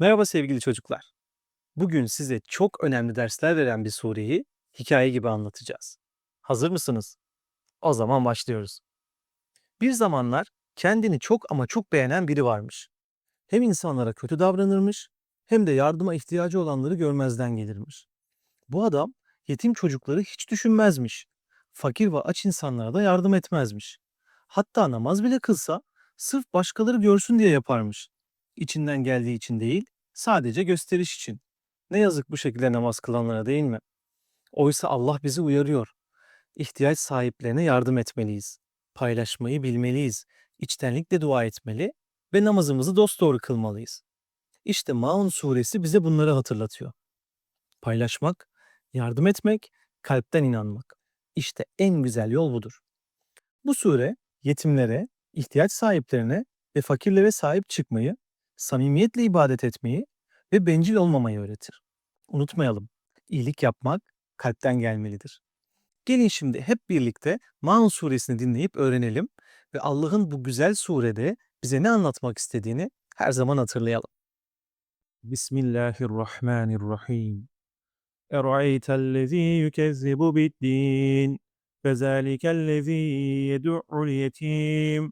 Merhaba sevgili çocuklar. Bugün size çok önemli dersler veren bir sureyi hikaye gibi anlatacağız. Hazır mısınız? O zaman başlıyoruz. Bir zamanlar kendini çok ama çok beğenen biri varmış. Hem insanlara kötü davranırmış hem de yardıma ihtiyacı olanları görmezden gelirmiş. Bu adam yetim çocukları hiç düşünmezmiş. Fakir ve aç insanlara da yardım etmezmiş. Hatta namaz bile kılsa sırf başkaları görsün diye yaparmış. İçinden geldiği için değil, sadece gösteriş için. Ne yazık bu şekilde namaz kılanlara değil mi? Oysa Allah bizi uyarıyor. İhtiyaç sahiplerine yardım etmeliyiz. Paylaşmayı bilmeliyiz. İçtenlikle dua etmeli ve namazımızı dosdoğru kılmalıyız. İşte Maun suresi bize bunları hatırlatıyor. Paylaşmak, yardım etmek, kalpten inanmak. İşte en güzel yol budur. Bu sure yetimlere, ihtiyaç sahiplerine ve fakirlere sahip çıkmayı, samimiyetle ibadet etmeyi ve bencil olmamayı öğretir. Unutmayalım, iyilik yapmak kalpten gelmelidir. Gelin şimdi hep birlikte Maun suresini dinleyip öğrenelim ve Allah'ın bu güzel surede bize ne anlatmak istediğini her zaman hatırlayalım. Bismillahirrahmanirrahim. اَرَأَيْتَ الَّذ۪ي يُكَذِّبُ بِالدِّينِ فَذَٰلِكَ الَّذ۪ي يَدُعُّ الْيَت۪يمِ